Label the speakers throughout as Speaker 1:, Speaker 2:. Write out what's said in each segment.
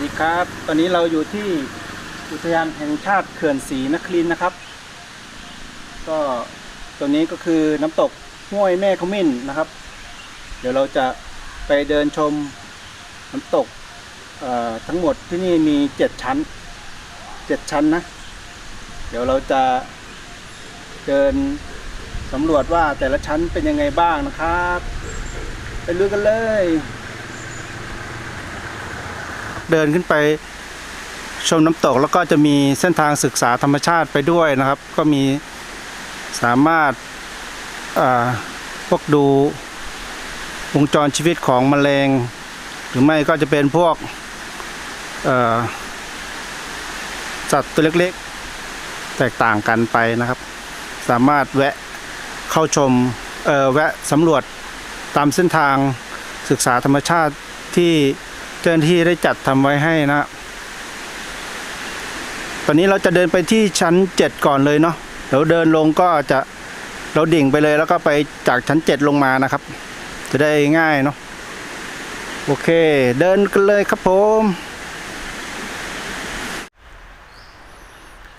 Speaker 1: สดีครับ ตอนนี้เราอยู่ที่อุทยานแห่งชาติเขื่อนศรีนครินนะครับ ก็ตัวนี้ก็คือน้ำตกห้วยแม่ขมิ้นนะครับ เดี๋ยวเราจะไปเดินชมน้ำตกทั้งหมดที่นี่มีเจ็ดชั้นเจ็ดชั้นนะ เดี๋ยวเราจะเดินสำรวจว่าแต่ละชั้นเป็นยังไงบ้างนะครับ ไปดูกันเลย เดินขึ้นไปชมน้ำตกแล้วก็จะมีเส้นทางศึกษาธรรมชาติไปด้วยนะครับ ก็มีสามารถาพวกดูวงจรชีวิตของแมลง หรือไม่ก็จะเป็นพวกสัตว์ตัวเล็กๆ แตกต่างกันไปนะครับ สามารถแวะเข้าชมแวะสำรวจตามเส้นทางศึกษาธรรมชาติที่ เจ้าหน้าที่ได้จัดทำไว้ให้นะ ตอนนี้เราจะเดินไปที่ชั้น7ก่อนเลยเนาะเดี๋ยวเดินลงก็จะเราดิ่งไปเลยแล้วก็ไปจากชั้น7ลงมานะครับ จะได้ง่ายเนาะโอเค เดินกันเลยครับผม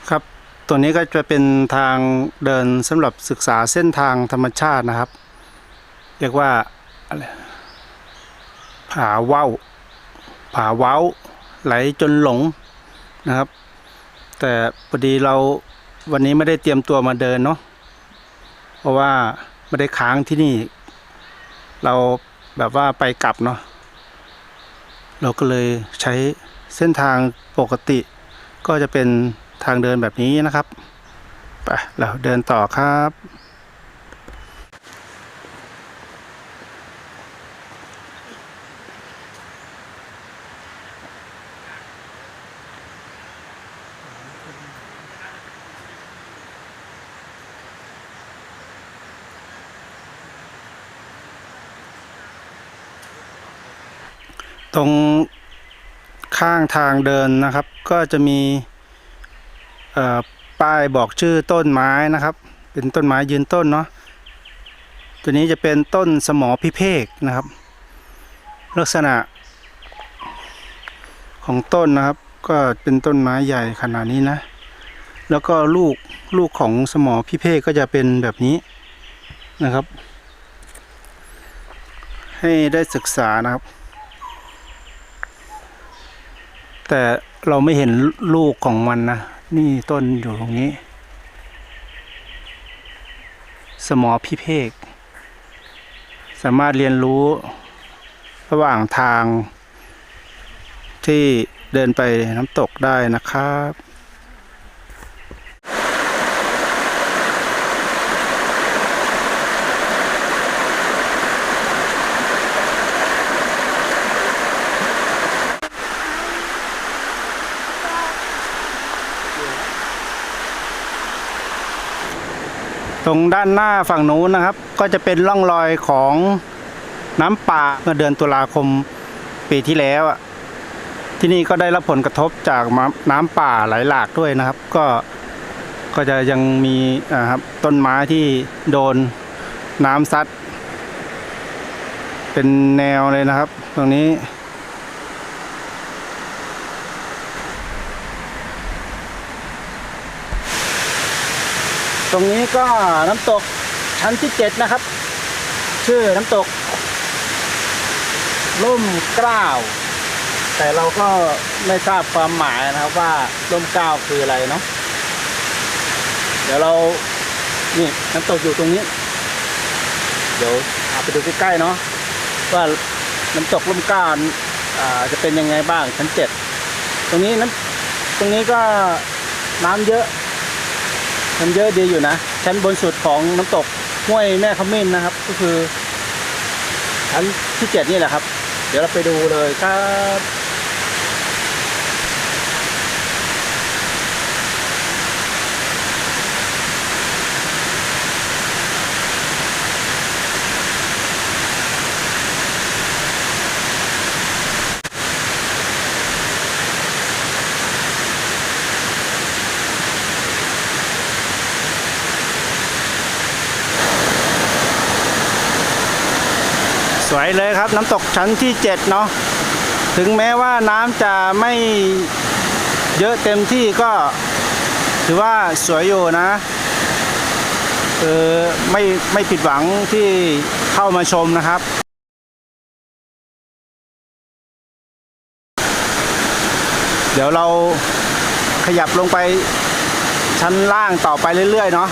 Speaker 1: ครับตัวนี้ก็จะเป็นทางเดินสำหรับศึกษาเส้นทางธรรมชาตินะครับ เรียกว่าอะไรผาเว้า ผาเว้า ไหลจนหลงนะครับ แต่พอดีเราวันนี้ไม่ได้เตรียมตัวมาเดินเนาะเพราะว่าไม่ได้ค้างที่นี่ เราแบบว่าไปกลับเนาะเราก็เลยใช้เส้นทางปกติ ก็จะเป็นทางเดินแบบนี้นะครับไปเราเดินต่อครับ ตรงข้างทางเดินนะครับ ก็จะมีป้ายบอกชื่อต้นไม้นะครับ เป็นต้นไม้ยืนต้นเนาะตัวนี้จะเป็นต้นสมอพิเภกนะครับ ลักษณะของต้นนะครับ ก็เป็นต้นไม้ใหญ่ขนาดนี้นะ แล้วก็ลูกลูกของสมอพิเภกก็จะเป็นแบบนี้นะครับ ให้ได้ศึกษานะครับ แต่เราไม่เห็นลูกของมันนะ นี่ต้นอยู่ตรงนี้ สมอพิเภกสามารถเรียนรู้ระหว่างทางที่เดินไปน้ำตกได้นะครับ ตรงด้านหน้าฝั่งนู้นนะครับ ก็จะเป็นร่องรอยของน้ำป่าเมื่อเดือนตุลาคมปีที่แล้วที่นี่ก็ได้รับผลกระทบจากน้ำป่าไหลหลากด้วยนะครับ ก็ก็จะยังมีอ่าครับต้นไม้ที่โดนน้ำซัด เป็นแนวเลยนะครับ ตรงนี้ ตรงนี้ก็น้ำตกชั้นที่เจ็ดนะครับ ชื่อน้ำตกร่มเกล้าแต่เราก็ไม่ทราบความหมายนะครับว่าร่มเกล้าคืออะไรเนาะเดี๋ยวเรานี่น้ำตกอยู่ตรงนี้ เดี๋ยวอาไปดูใกล้ๆเนาะว่าน้ำตกร่มเกล้าอ่าจะเป็นยังไงบ้างชั้นเจ็ดตรงนี้น้ำตรงนี้ก็น้ำเยอะ มันเยอะดีอยู่นะ ชั้นบนสุดของน้ำตกห้วยแม่ขมิ้นนะครับ ก็คือชั้นที่เจ็ดนี่แหละครับ เดี๋ยวเราไปดูเลยครับ เลยครับ น้ำตกชั้นที่เจ็ดเนาะถึงแม้ว่าน้ำจะไม่เยอะเต็มที่ก็ถือว่าสวยอยู่นะเออไม่ไม่ผิดหวังที่เข้ามาชมนะครับเดี๋ยวเราขยับลงไปชั้นล่างต่อไปเรื่อย ๆ เนาะ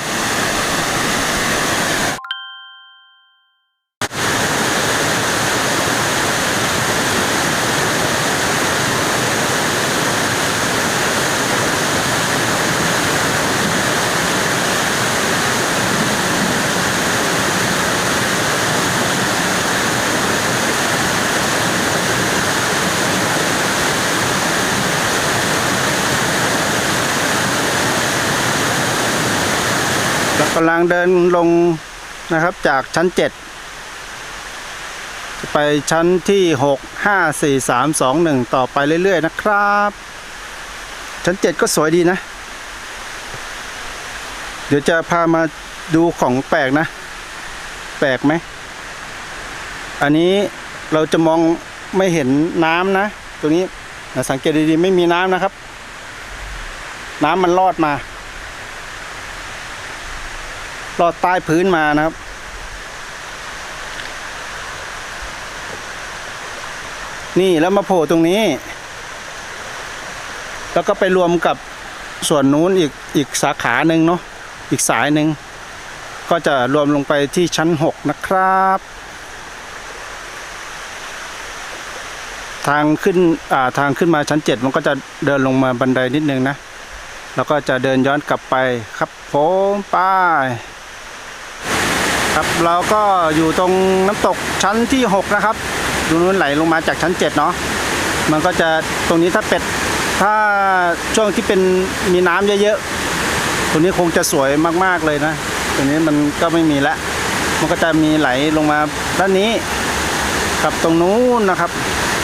Speaker 1: กำลังเดินลงนะครับจากชั้น7จะไปชั้นที่ 6 5 4 3 2 1 ต่อไปเรื่อย ๆ นะครับ ชั้น 7 ก็สวยดีนะ เดี๋ยวจะพามาดูของแปลกนะ แปลกไหม อันนี้เราจะมองไม่เห็นน้ำนะตรงนี้สังเกตดีๆ ไม่มีน้ำนะครับ น้ำมันลอดมา ลอดใต้พื้นมานะครับ นี่แล้วมาโผล่ตรงนี้ แล้วก็ไปรวมกับส่วนนู้นอีกอีกสาขาหนึ่งเนาะอีกสายหนึ่งก็จะรวมลงไปที่ชั้น 6 นะครับ ทางขึ้นอ่าทางขึ้นมาชั้น 7 มันก็จะเดินลงมาบันไดนิดนึงนะ แล้วก็จะเดินย้อนกลับไปครับผม ไป้าย ครับเราก็อยู่ตรงน้ำตกชั้นที่ 6 นะครับดูนู้นไหลลงมาจากชั้น 7 เนาะมันก็จะตรงนี้ถ้าเป็ดถ้าช่วงที่เป็นมีน้ำเยอะๆตรงนี้คงจะสวยมากๆเลยนะตรงนี้มันก็ไม่มีละมันก็จะมีไหลลงมาด้านนี้กับตรงนู้นนะครับ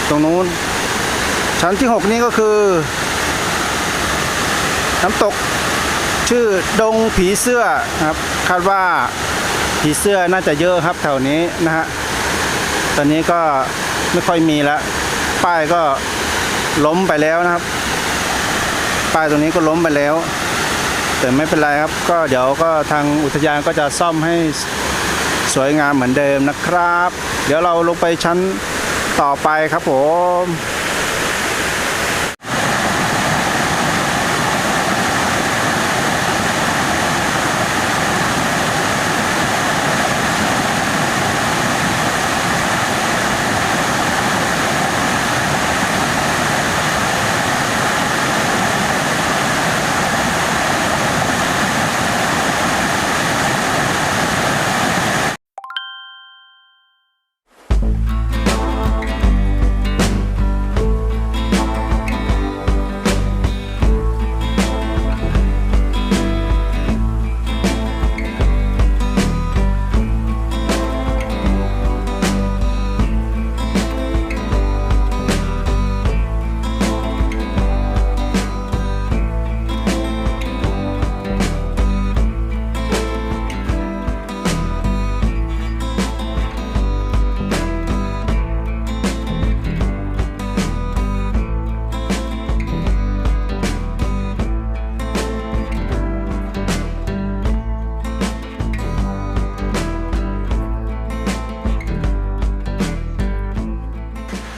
Speaker 1: ตรงนู้น ชั้นที่ 6 นี่ก็คือ น้ำตกชื่อดงผีเสื้อครับคาดว่า ผีเสื้อน่าจะเยอะครับแถวนี้นะฮะตอนนี้ก็ไม่ค่อยมีแล้วป้ายก็ล้มไปแล้วนะครับ ป้ายตรงนี้ก็ล้มไปแล้ว แต่ไม่เป็นไรครับ ก็เดี๋ยวก็ทางอุทยานก็จะซ่อมให้สวยงามเหมือนเดิมนะครับ เดี๋ยวเราลงไปชั้นต่อไปครับผม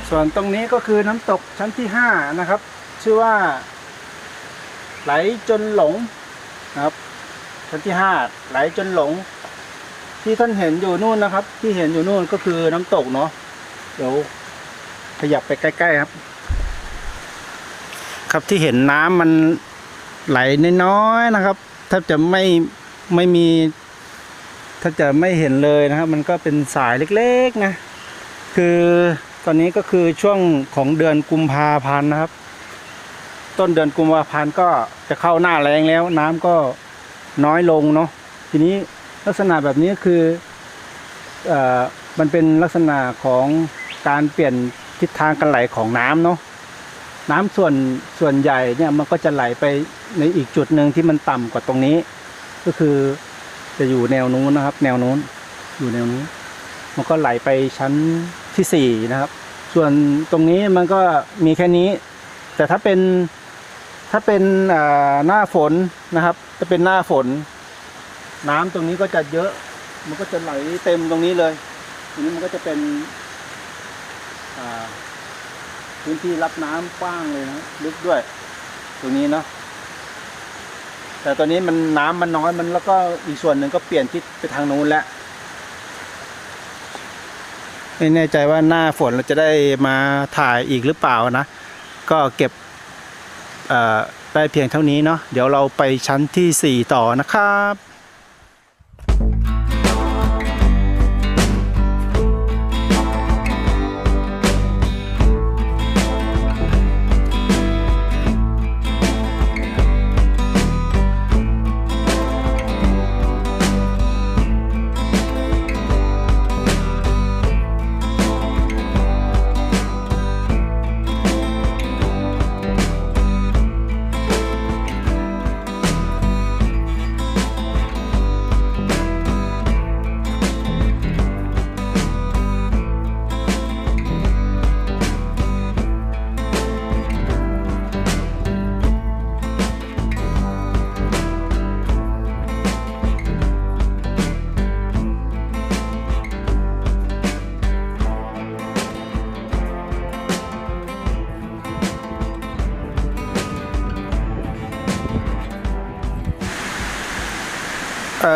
Speaker 1: ส่วนตรงนี้ก็คือน้ำตกชั้นที่ 5 นะครับ ชื่อว่า ไหลจนหลงนะครับ ชั้นที่ 5 ไหลจนหลง ที่ท่านเห็นอยู่นู่นนะครับ ที่เห็นอยู่นู่นก็คือน้ำตกเนาะเดี๋ยวขยับไปใกล้ ๆ ครับ ครับที่เห็นน้ำมันไหลน้อยๆนะครับแทบจะไม่ไม่มีแทบจะไม่เห็นเลยนะครับ มันก็เป็นสายเล็ก ๆ นะ คือ ตอนนี้ก็คือช่วงของเดือนกุมภาพันธ์นะครับ ต้นเดือนกุมภาพันธ์ก็จะเข้าหน้าแรงแล้ว น้ำก็น้อยลงเนาะทีนี้ลักษณะแบบนี้คืออมันเป็นลักษณะของการเปลี่ยนทิศทางการไหลของน้ำเนาะน้ำส่วนส่วนใหญ่เนี่ยมันก็จะไหลไปในอีกจุดหนึ่งที่มันต่ำกว่าตรงนี้ ก็คือจะอยู่แนวนู้นนะครับ แนวนู้นอยู่แนวนู้นมันก็ไหลไปชั้น ที่สี่นะครับ ส่วนตรงนี้มันก็มีแค่นี้ แต่ถ้าเป็นถ้าเป็นหน้าฝนนะครับจะเป็นหน้าฝน น้ำตรงนี้ก็จะเยอะ มันก็จะไหลเต็มตรงนี้เลยตรงนี้มันก็จะเป็นพื้นที่รับน้ำกว้างเลยนะลึกด้วย ตรงนี้เนาะแต่ตอนนี้มันน้ำมันน้อยมันแล้วก็อีกส่วนหนึ่งก็เปลี่ยนทิศไปทางนู้นแล้ว ไม่แน่ใจว่าหน้าฝนเราจะได้มาถ่ายอีกหรือเปล่านะ ก็เก็บได้เพียงเท่านี้เนาะเดี๋ยวเราไปชั้นที่ 4 ต่อนะครับ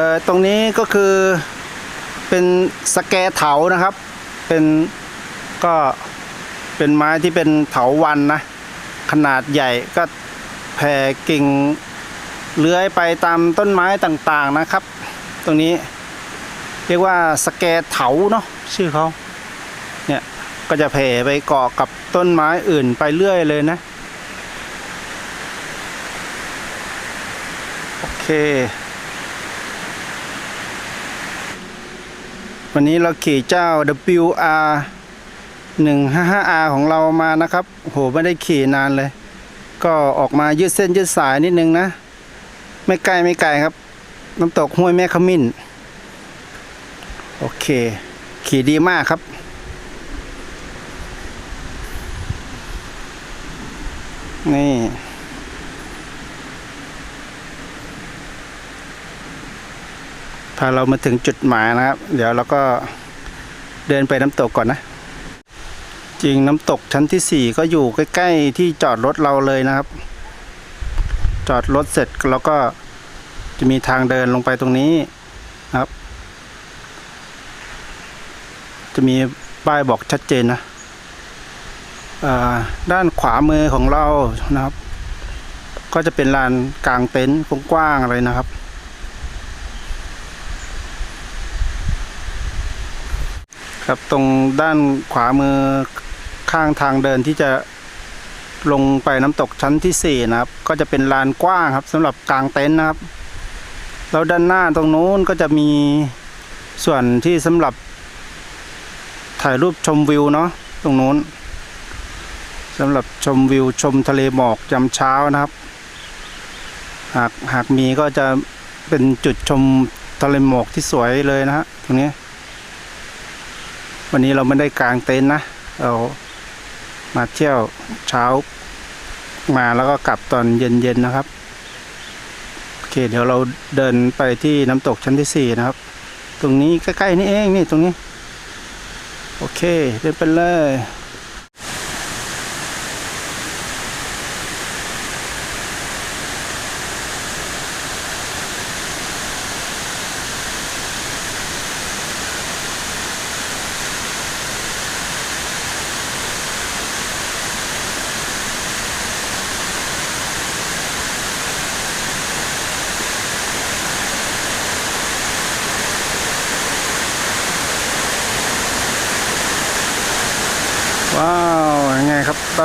Speaker 1: อตรงนี้ก็คือเป็นสแกเถานะครับ เป็นก็เป็นไม้ที่เป็นเถาวันนะ ขนาดใหญ่ก็แผ่กิ่งเลื้อยไปตามต้นไม้ต่างๆนะครับ ตรงนี้เรียกว่าสแกเถาเนาะชื่อเขาเนี่ยก็จะแผ่ไปเกาะกับต้นไม้อื่นไปเรื่อยเลยนะ โอเค วันนี้เราขี่เจ้า WR 155R ของเรามานะครับโหไม่ได้ขี่นานเลย ก็ออกมายืดเส้นยืดสายนิดนึงนะ ไม่ไกลไม่ไกลครับ น้ำตกห้วยแม่ขมิ้น โอเค ขี่ดีมากครับนี่ พาเรามาถึงจุดหมายนะครับ เดี๋ยวเราก็เดินไปน้ำตกก่อนนะ จริงน้ำตกชั้นที่สี่ก็อยู่ใกล้ๆที่จอดรถเราเลยนะครับ จอดรถเสร็จแล้วก็จะมีทางเดินลงไปตรงนี้นะครับ จะมีป้ายบอกชัดเจนนะด้านขวามือของเรานะครับ ก็จะเป็นลานกลางเต็นท์กว้างๆเลยนะครับ ครับตรงด้านขวามือข้างทางเดินที่จะลงไปน้ำตกชั้นที่สี่นะครับ ก็จะเป็นลานกว้างครับสำหรับกลางเต็นท์นะครับแล้วด้านหน้าตรงนู้นก็จะมีส่วนที่สำหรับถ่ายรูปชมวิวเนาะตรงนู้นสำหรับชมวิวชมทะเลหมอกยามเช้านะครับ หากหากมีก็จะเป็นจุดชมทะเลหมอกที่สวยเลยนะฮะตรงนี้ วันนี้เราไม่ได้กางเต็นท์นะ เรามาเที่ยวเช้ามาแล้วก็กลับตอนเย็นๆนะครับ โอเค เดี๋ยวเราเดินไปที่น้ำตกชั้นที่สี่นะครับ ตรงนี้ใกล้ๆนี่เองนี่ตรงนี้ โอเค เดินไปเลย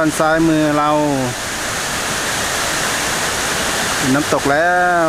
Speaker 1: รับด้านซ้ายมือเรา น้ำตกแล้ว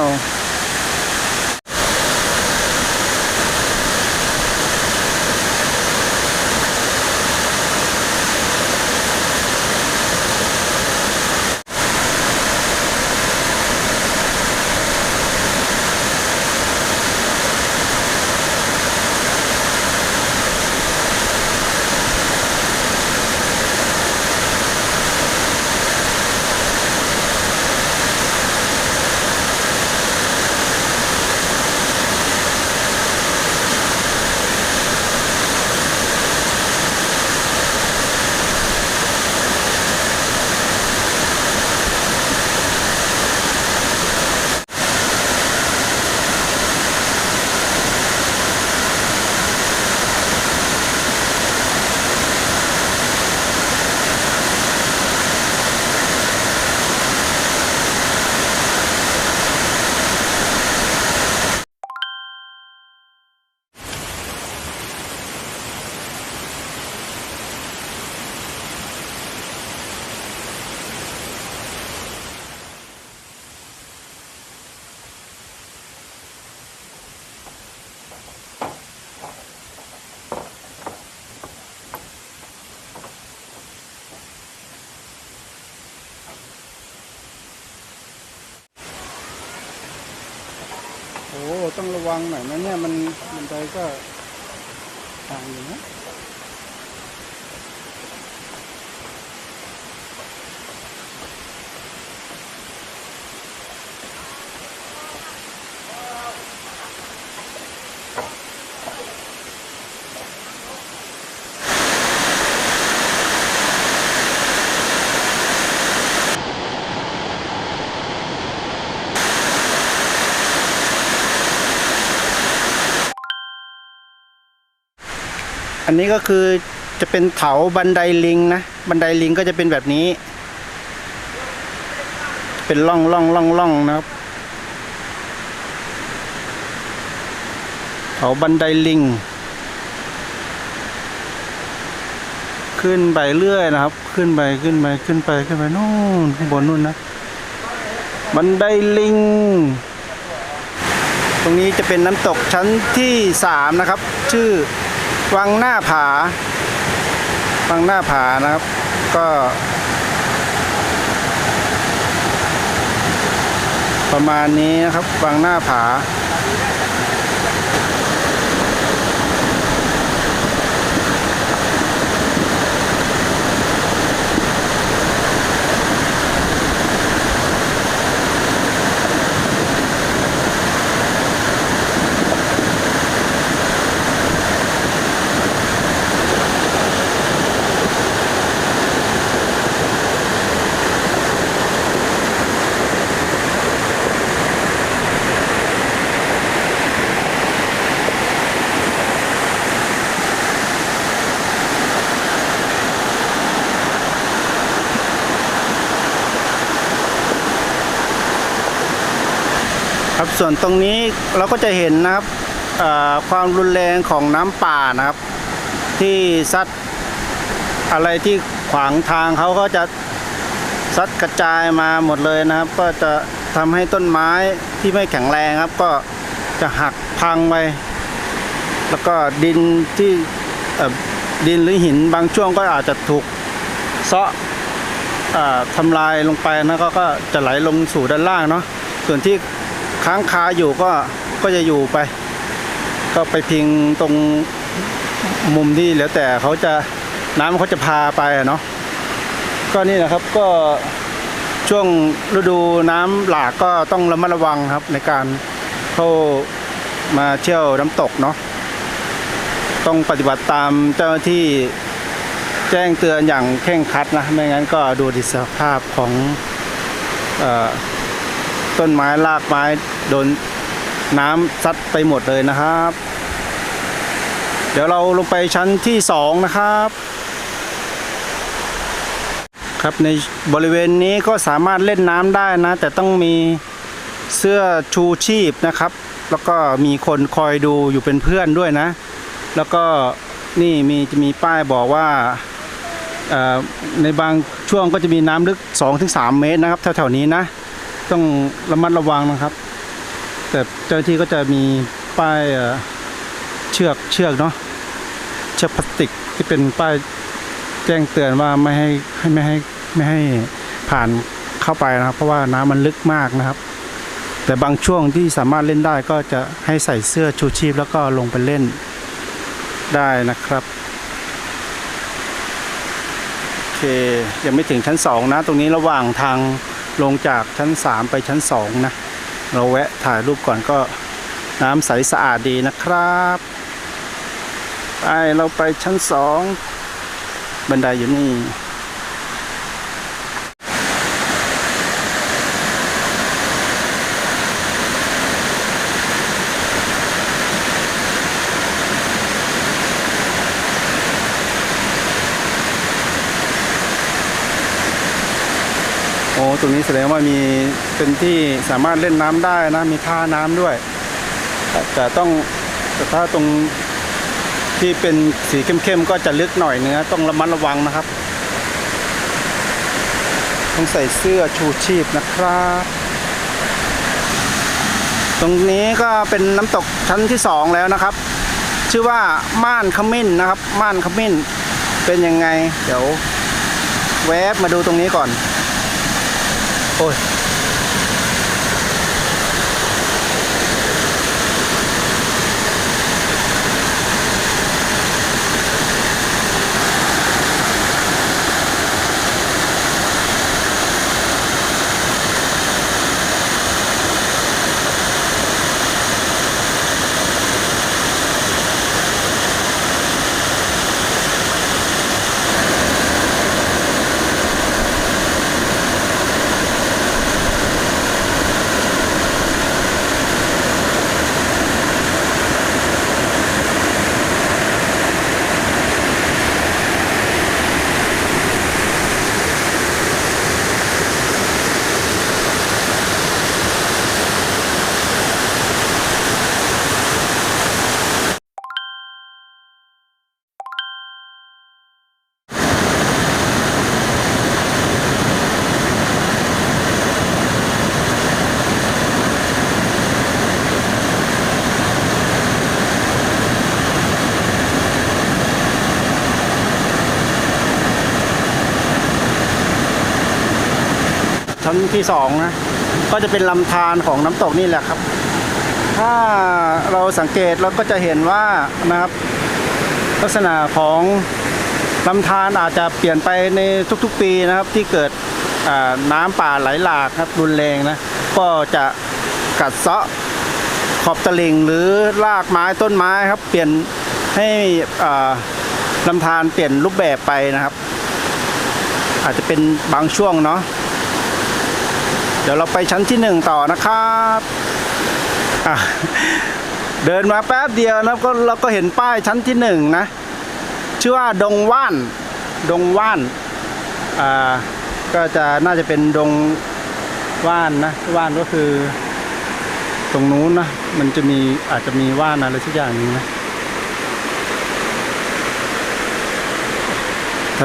Speaker 1: ต้องระวังหน่อยนะเนี่ยมันมันไปก็ต่างอยู่นะ อันนี้ก็คือจะเป็นเถาบันไดลิงนะ บันไดลิงก็จะเป็นแบบนี้ เป็นล่องล่องล่องล่องนะครับเถาบันไดลิง ขึ้นไปเรื่อยนะครับ ขึ้นไปขึ้นไปขึ้นไปขึ้นไปนู่นข้างบนนู่นนะ บันไดลิง ตรงนี้จะเป็นน้ำตกชั้นที่สามนะครับ ชื่อ วังหน้าผา วังหน้าผานะครับ ก็ประมาณนี้นะครับ วังหน้าผา ครับส่วนตรงนี้เราก็จะเห็นนะครับความรุนแรงของน้ำป่านะครับ ที่ซัดอะไรที่ขวางทางเขาก็จะซัดกระจายมาหมดเลยนะครับ ก็จะทำให้ต้นไม้ที่ไม่แข็งแรงครับ ก็จะหักพังไปแล้วก็ดินที่ดินหรือหินบางช่วงก็อาจจะถูกเซาะเอ่อทำลายลงไปนะก็จะไหลลงสู่ด้านล่างเนาะส่วนที่ ค้างคาอยู่ก็ก็จะอยู่ไป ก็ไปพิงตรงมุมที่แล้วแต่เขาจะน้ำเขาจะพาไปอะเนาะก็นี่นะครับก็ช่วงฤดูน้ำหลากก็ต้องระมัดระวังครับในการเข้ามาเที่ยวน้ำตกเนาะต้องปฏิบัติตามเจ้าหน้าที่แจ้งเตือนอย่างเคร่งครัดนะ ไม่งั้นก็ดูดิสภาพของเออ ต้นไม้รากไม้โดนน้ำซัดไปหมดเลยนะครับ เดี๋ยวเราลงไปชั้นที่สองนะครับ ครับในบริเวณนี้ก็สามารถเล่นน้ำได้นะ แต่ต้องมีเสื้อชูชีพนะครับ แล้วก็มีคนคอยดูอยู่เป็นเพื่อนด้วยนะ แล้วก็นี่มีจะมีป้ายบอกว่าในบางช่วงก็จะมีน้ำลึก 2-3 เมตรนะครับแถวๆนี้นะ ต้องระมัดระวังนะครับ แต่เจ้าหน้าที่ก็จะมีป้ายเชือกเชือกเนาะเชือกพลาสติกที่เป็นป้ายแจ้งเตือนว่าไม่ให้ให้ไม่ให้ไม่ให้ผ่านเข้าไปนะครับ เพราะว่าน้ำมันลึกมากนะครับ แต่บางช่วงที่สามารถเล่นได้ก็จะให้ใส่เสื้อชูชีพแล้วก็ลงไปเล่นได้นะครับโอเคยังไม่ถึงชั้นสองนะ ตรงนี้ระหว่างทาง ลงจากชั้นสามไปชั้นสองนะ เราแวะถ่ายรูปก่อนก็น้ำใสสะอาดดีนะครับไปเราไปชั้นสองบันไดอยู่นี่ รงนี้แสดงว่ามีเป็นที่สามารถเล่นน้ำได้นะ มีท่าน้ำด้วย แต่ต้องแต่ถ้าตรงที่เป็นสีเข้มๆก็จะลึกหน่อยเนื้อต้องระมัดระวังนะครับ ต้องใส่เสื้อชูชีพนะครับ ตรงนี้ก็เป็นน้ำตกชั้นที่สองแล้วนะครับ ชื่อว่าม่านขมิ้นนะครับ ม่านขมิ้นเป็นยังไง เดี๋ยวแวบมาดูตรงนี้ก่อน โที่สองนะก็จะเป็นลำธารของน้ำตกนี่แหละครับ ถ้าเราสังเกตเราก็จะเห็นว่านะครับ ลักษณะของลำธารอาจจะเปลี่ยนไปในทุกๆปีนะครับ ที่เกิดน้ำป่าไหลหลากครับรุนแรงนะก็จะกัดเซาะขอบตลิ่งหรือรากไม้ต้นไม้ครับ เปลี่ยนให้ลำธารเปลี่ยนรูปแบบไปนะครับ อาจจะเป็นบางช่วงเนาะ เดี๋ยวเราไปชั้นที่หนึ่งต่อนะครับเดินมาแป๊บเดียวนะก็เราก็เห็นป้ายชั้นที่หนึ่งนะชื่อว่าดงว่าน ดงว่านอ่าก็จะน่าจะเป็นดงว่านนะว่านก็คือ ตรงนู้นนะมันจะมีอาจจะมีว่านอะไรสักอย่างนึงนะ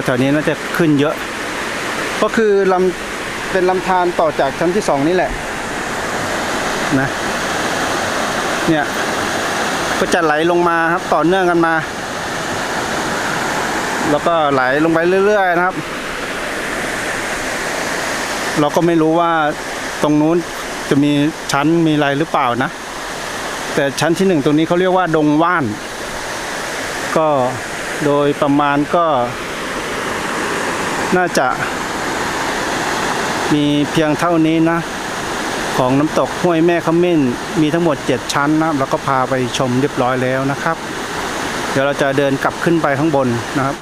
Speaker 1: แถวๆนี้น่าจะขึ้นเยอะ ก็คือลำ เป็นลำธารต่อจากชั้นที่สองนี่แหละนะเนี่ยก็จะไหลลงมาครับต่อเนื่องกันมา แล้วก็ไหลลงไปเรื่อย ๆ นะครับ เราก็ไม่รู้ว่าตรงนู้นจะมีชั้นมีอะไรหรือเปล่านะ แต่ชั้นที่หนึ่งตรงนี้เขาเรียกว่าดงว่าน ก็โดยประมาณก็ น่าจะ มีเพียงเท่านี้นะ ของน้ำตกห้วยแม่ขมิ้น มีทั้งหมด 7 ชั้นนะครับแล้วก็พาไปชมเรียบร้อยแล้วนะครับ เดี๋ยวเราจะเดินกลับขึ้นไปข้างบนนะครับ